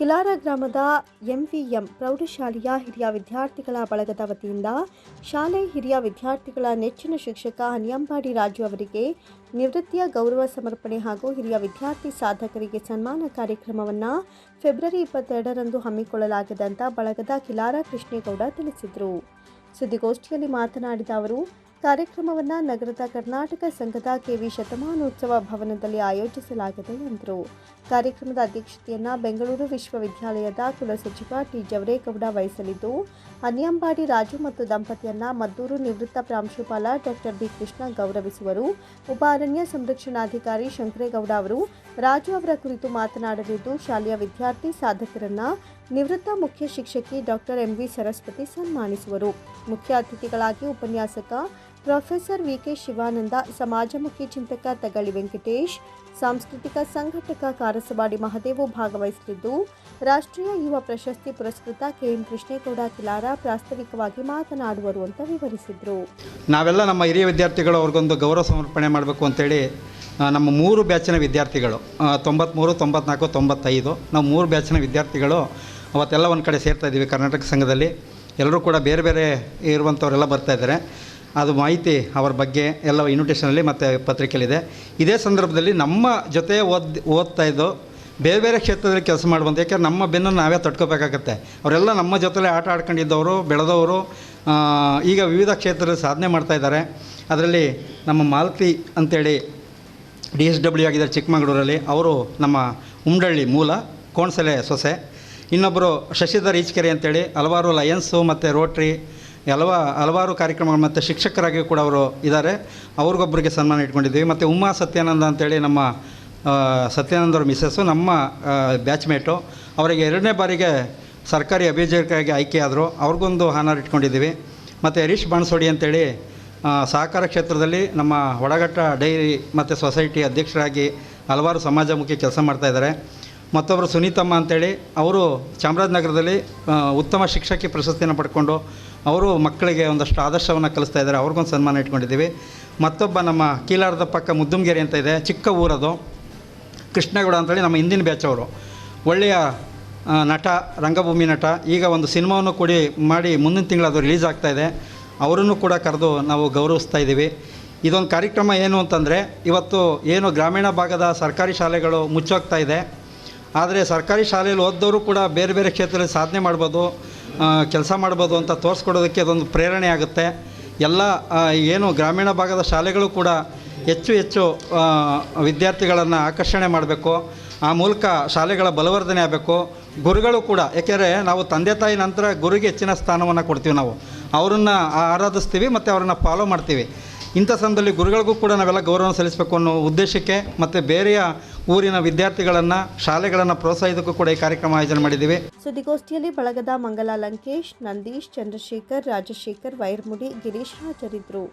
ಕಿಲಾರ ಗ್ರಾಮದ ಎಂವಿಎಂ ಪ್ರೌಢಶಾಲೆಯ ಹಿರಿಯ ವಿದ್ಯಾರ್ಥಿಗಳ ಬಳಗದ ವತಿಯಿಂದ ಶಾಲೆ ಹಿರಿಯ ವಿದ್ಯಾರ್ಥಿಗಳ ನೆಚ್ಚಿನ ಶಿಕ್ಷಕ ಹನಿಯಂಬಾಡಿ ರಾಜು ಅವರಿಗೆ ನಿವೃತ್ತಿಯ ಗೌರವ ಸಮರ್ಪಣೆ ಹಾಗೂ ಹಿರಿಯ ವಿದ್ಯಾರ್ಥಿ ಸಾಧಕರಿಗೆ ಸನ್ಮಾನ ಕಾರ್ಯಕ್ರಮವನ್ನು ಫೆಬ್ರವರಿ ಇಪ್ಪತ್ತೆರಡರಂದು ಹಮ್ಮಿಕೊಳ್ಳಲಾಗಿದೆ ಅಂತ ಬಳಗದ ಕಿಲಾರ ಕೃಷ್ಣೇಗೌಡ ತಿಳಿಸಿದರು. ಸುದ್ದಿಗೋಷ್ಠಿಯಲ್ಲಿ ಮಾತನಾಡಿದ ಅವರು ಕಾರ್ಯಕ್ರಮವನ್ನು ನಗರದ ಕರ್ನಾಟಕ ಸಂಘದ ಕೆವಿ ಶತಮಾನೋತ್ಸವ ಭವನದಲ್ಲಿ ಆಯೋಜಿಸಲಾಗಿದೆ ಎಂದರು. ಕಾರ್ಯಕ್ರಮದ ಅಧ್ಯಕ್ಷತೆಯನ್ನು ಬೆಂಗಳೂರು ವಿಶ್ವವಿದ್ಯಾಲಯದ ಕುಲಸಚಿವ ಟಿ ಜವರೇಗೌಡ ವಹಿಸಲಿದ್ದು, ಅನ್ಯಂಬಾಡಿ ರಾಜು ಮತ್ತು ದಂಪತಿಯನ್ನು ಮದ್ದೂರು ನಿವೃತ್ತ ಪ್ರಾಂಶುಪಾಲ ಡಾಕ್ಟರ್ ಬಿ ಕೃಷ್ಣ ಗೌರವಿಸುವರು. ಉಪ ಅರಣ್ಯ ಸಂರಕ್ಷಣಾಧಿಕಾರಿ ಶಂಕರೇಗೌಡ ಅವರು ರಾಜು ಅವರ ಕುರಿತು ಮಾತನಾಡಲಿದ್ದು, ಶಾಲೆಯ ವಿದ್ಯಾರ್ಥಿ ಸಾಧಕರನ್ನು ನಿವೃತ್ತ ಮುಖ್ಯ ಶಿಕ್ಷಕಿ ಡಾಕ್ಟರ್ ಎಂವಿ ಸರಸ್ವತಿ ಸನ್ಮಾನಿಸುವರು. ಮುಖ್ಯ ಅತಿಥಿಗಳಾಗಿ ಉಪನ್ಯಾಸಕ ಪ್ರೊಫೆಸರ್ ವಿಕೆ ಶಿವಾನಂದ, ಸಮಾಜಮುಖಿ ಚಿಂತಕ ತಗಳಿ ವೆಂಕಟೇಶ್, ಸಾಂಸ್ಕೃತಿಕ ಸಂಘಟಕ ಕಾರಸವಾಡಿ ಮಹದೇವು ಭಾಗವಹಿಸಲಿದ್ದು ರಾಷ್ಟ್ರೀಯ ಯುವ ಪ್ರಶಸ್ತಿ ಪುರಸ್ಕೃತ ಕೆಎಂ ಕೃಷ್ಣೇಗೌಡ ಕಿಲಾರ ಪ್ರಾಸ್ತಾವಿಕವಾಗಿ ಮಾತನಾಡುವರು ಅಂತ ವಿವರಿಸಿದರು. ನಾವೆಲ್ಲ ನಮ್ಮ ಹಿರಿಯ ವಿದ್ಯಾರ್ಥಿಗಳು ಅವ್ರಿಗೊಂದು ಗೌರವ ಸಮರ್ಪಣೆ ಮಾಡಬೇಕು ಅಂತೇಳಿ ನಮ್ಮ ಮೂರು ಬ್ಯಾಚಿನ ವಿದ್ಯಾರ್ಥಿಗಳು ತೊಂಬತ್ತ್ಮೂರು ತೊಂಬತ್ನಾಲ್ಕು, ತೊಂಬತ್ತೈದು, ನಾವು ಮೂರು ಬ್ಯಾಚಿನ ವಿದ್ಯಾರ್ಥಿಗಳು ಅವತ್ತೆಲ್ಲ ಒಂದು ಕಡೆ ಸೇರ್ತಾ ಇದ್ದೀವಿ ಕರ್ನಾಟಕ ಸಂಘದಲ್ಲಿ. ಎಲ್ಲರೂ ಕೂಡ ಬೇರೆ ಬೇರೆ ಇರುವಂಥವರೆಲ್ಲ ಬರ್ತಾ ಇದ್ದಾರೆ. ಅದು ಮಾಹಿತಿ ಅವರ ಬಗ್ಗೆ ಎಲ್ಲ ಇನ್ವಿಟೇಷನಲ್ಲಿ ಮತ್ತು ಪತ್ರಿಕೆಯಲ್ಲಿದೆ. ಇದೇ ಸಂದರ್ಭದಲ್ಲಿ ನಮ್ಮ ಜೊತೆ ಓದ್, ಓದ್ತಾ ಇದ್ದು ಬೇರೆ ಬೇರೆ ಕ್ಷೇತ್ರದಲ್ಲಿ ಕೆಲಸ ಮಾಡುವಂಥ ಯಾಕೆಂದ್ರೆ ನಮ್ಮ ಬೆನ್ನನ್ನು ನಾವೇ ತಟ್ಕೋಬೇಕಾಗತ್ತೆ ಅವರೆಲ್ಲ ನಮ್ಮ ಜೊತೆಲೇ ಆಟ ಆಡ್ಕೊಂಡಿದ್ದವರು, ಬೆಳೆದವರು ಈಗ ವಿವಿಧ ಕ್ಷೇತ್ರದಲ್ಲಿ ಸಾಧನೆ ಮಾಡ್ತಾ ಇದ್ದಾರೆ. ಅದರಲ್ಲಿ ನಮ್ಮ ಮಾಲತಿ ಅಂತೇಳಿ ಡಿ ಎಸ್ ಡಬ್ಲ್ಯೂ ಆಗಿದ್ದಾರೆ ಚಿಕ್ಕಮಗಳೂರಲ್ಲಿ. ಅವರು ನಮ್ಮ ಉಮ್ಡಳ್ಳಿ ಮೂಲ, ಕೋಣಸಲೆ ಸೊಸೆ. ಇನ್ನೊಬ್ಬರು ಶಶಿಧರ್ ಈಚ್ಕೆರೆ ಅಂತೇಳಿ, ಹಲವಾರು ಲಯನ್ಸು ಮತ್ತು ರೋಟ್ರಿ ಹಲವ ಹಲವಾರು ಕಾರ್ಯಕ್ರಮಗಳು ಮತ್ತು ಶಿಕ್ಷಕರಾಗಿ ಕೂಡ ಅವರು ಇದ್ದಾರೆ. ಅವ್ರಿಗೊಬ್ಬರಿಗೆ ಸನ್ಮಾನ ಇಟ್ಕೊಂಡಿದ್ದೀವಿ. ಮತ್ತು ಉಮಾ ಸತ್ಯಾನಂದ ಅಂತೇಳಿ ನಮ್ಮ ಸತ್ಯಾನಂದ ಸತ್ಯಾನಂದವ್ರ ಮಿಸ್ಸಸ್ಸು ನಮ್ಮ ಬ್ಯಾಚ್ಮೇಟು. ಅವರಿಗೆ ಎರಡನೇ ಬಾರಿಗೆ ಸರ್ಕಾರಿ ಅಭಿಯೋಜಕರಾಗಿ ಆಯ್ಕೆಯಾದರು. ಅವ್ರಿಗೊಂದು ಹಾನರ್ ಇಟ್ಕೊಂಡಿದ್ದೀವಿ. ಮತ್ತು ಹರೀಶ್ ಬಾಣಸೋಡಿ ಅಂತೇಳಿ ಸಹಕಾರ ಕ್ಷೇತ್ರದಲ್ಲಿ ನಮ್ಮ ಒಡಗಟ್ಟ ಡೈರಿ ಮತ್ತು ಸೊಸೈಟಿ ಅಧ್ಯಕ್ಷರಾಗಿ ಹಲವಾರು ಸಮಾಜಮುಖಿ ಕೆಲಸ ಮಾಡ್ತಾಯಿದ್ದಾರೆ ಮತ್ತೊಬ್ಬರು ಸುನೀತಮ್ಮ ಅಂತೇಳಿ, ಅವರು ಚಾಮರಾಜನಗರದಲ್ಲಿ ಉತ್ತಮ ಶಿಕ್ಷಕಿ ಪ್ರಶಸ್ತಿಯನ್ನು ಪಡ್ಕೊಂಡು ಅವರು ಮಕ್ಕಳಿಗೆ ಒಂದಷ್ಟು ಆದರ್ಶವನ್ನು ಕಲಿಸ್ತಾ ಇದ್ದಾರೆ, ಅವ್ರಿಗೊಂದು ಸನ್ಮಾನ ಇಟ್ಕೊಂಡಿದ್ದೀವಿ. ಮತ್ತೊಬ್ಬ ನಮ್ಮ ಕೀಲಾರದ ಪಕ್ಕ ಮುದ್ದುಮ್ಗೆರೆ ಅಂತ ಇದೆ, ಚಿಕ್ಕ ಊರದು, ಕೃಷ್ಣಗೌಡ ಅಂತೇಳಿ ನಮ್ಮ ಹಿಂದಿನ ಬ್ಯಾಚ್ ಅವರು ಒಳ್ಳೆಯ ನಟ, ರಂಗಭೂಮಿ ನಟ, ಈಗ ಒಂದು ಸಿನಿಮಾವನ್ನು ಕೂಡಿ ಮಾಡಿ ಮುಂದಿನ ತಿಂಗಳು ಅದು ರಿಲೀಸ್ ಆಗ್ತಾ ಇದೆ. ಅವರನ್ನು ಕೂಡ ಕರೆದು ನಾವು ಗೌರವಿಸ್ತಾ ಇದ್ದೀವಿ. ಇದೊಂದು ಕಾರ್ಯಕ್ರಮ ಏನು ಅಂತಂದರೆ, ಇವತ್ತು ಏನು ಗ್ರಾಮೀಣ ಭಾಗದ ಸರ್ಕಾರಿ ಶಾಲೆಗಳು ಮುಚ್ಚೋಗ್ತಾ ಇದೆ. ಆದರೆ ಸರ್ಕಾರಿ ಶಾಲೆಯಲ್ಲಿ ಓದ್ದವರು ಕೂಡ ಬೇರೆ ಬೇರೆ ಕ್ಷೇತ್ರದಲ್ಲಿ ಸಾಧನೆ ಮಾಡ್ಬೋದು ಕೆಲಸ ಮಾಡ್ಬೋದು ಅಂತ ತೋರಿಸ್ಕೊಡೋದಕ್ಕೆ ಅದೊಂದು ಪ್ರೇರಣೆ ಆಗುತ್ತೆ. ಎಲ್ಲ ಏನು ಗ್ರಾಮೀಣ ಭಾಗದ ಶಾಲೆಗಳು ಕೂಡ ಹೆಚ್ಚು ಹೆಚ್ಚು ವಿದ್ಯಾರ್ಥಿಗಳನ್ನು ಆಕರ್ಷಣೆ ಮಾಡಬೇಕು. ಆ ಮೂಲಕ ಶಾಲೆಗಳ ಬಲವರ್ಧನೆ ಆಗಬೇಕು. ಗುರುಗಳು ಕೂಡ, ಏಕೆಂದರೆ ನಾವು ತಂದೆ ತಾಯಿ ನಂತರ ಗುರುಗೆ ಹೆಚ್ಚಿನ ಸ್ಥಾನವನ್ನು ಕೊಡ್ತೀವಿ ನಾವು. ಅವರನ್ನು ಆರಾಧಿಸ್ತೀವಿ ಮತ್ತು ಅವರನ್ನು ಫಾಲೋ ಮಾಡ್ತೀವಿ. ಇಂಥ ಸಂದರ್ಭದಲ್ಲಿ ಗುರುಗಳಿಗೂ ಕೂಡ ನಾವೆಲ್ಲ ಗೌರವ ಸಲ್ಲಿಸಬೇಕು ಅನ್ನೋ ಉದ್ದೇಶಕ್ಕೆ ಮತ್ತು ಬೇರೆಯ ಊರಿನ ವಿದ್ಯಾರ್ಥಿಗಳನ್ನು, ಶಾಲೆಗಳನ್ನು ಪ್ರೋತ್ಸಾಹಿಸಕ್ಕೂ ಕೂಡ ಈ ಕಾರ್ಯಕ್ರಮ ಆಯೋಜನೆ ಮಾಡಿದ್ದೀವಿ. ಸುದ್ದಿಗೋಷ್ಠಿಯಲ್ಲಿ ಬಳಗದ ಮಂಗಲ ಲಂಕೇಶ್, ನಂದೀಶ್, ಚಂದ್ರಶೇಖರ್, ರಾಜಶೇಖರ್, ವೈರ್ಮುಡಿ, ಗಿರೀಶ್ ಹಾಜರಿದ್ದರು.